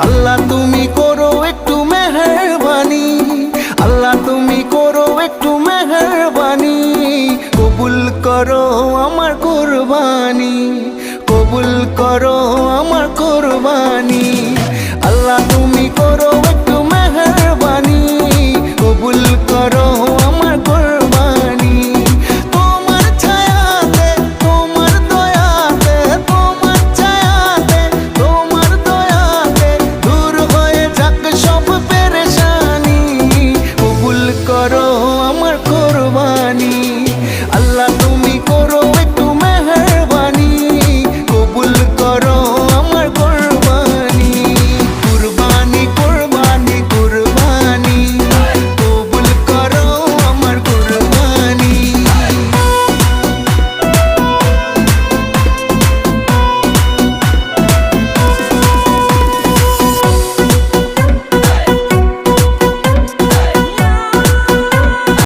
আল্লাহ তুমি করো একটু মেহরবানি। আল্লাহ তুমি করো একটু মেহরবানি। কবুল করো আমার কুরবানি। কবুল করো আমার কোরবানি।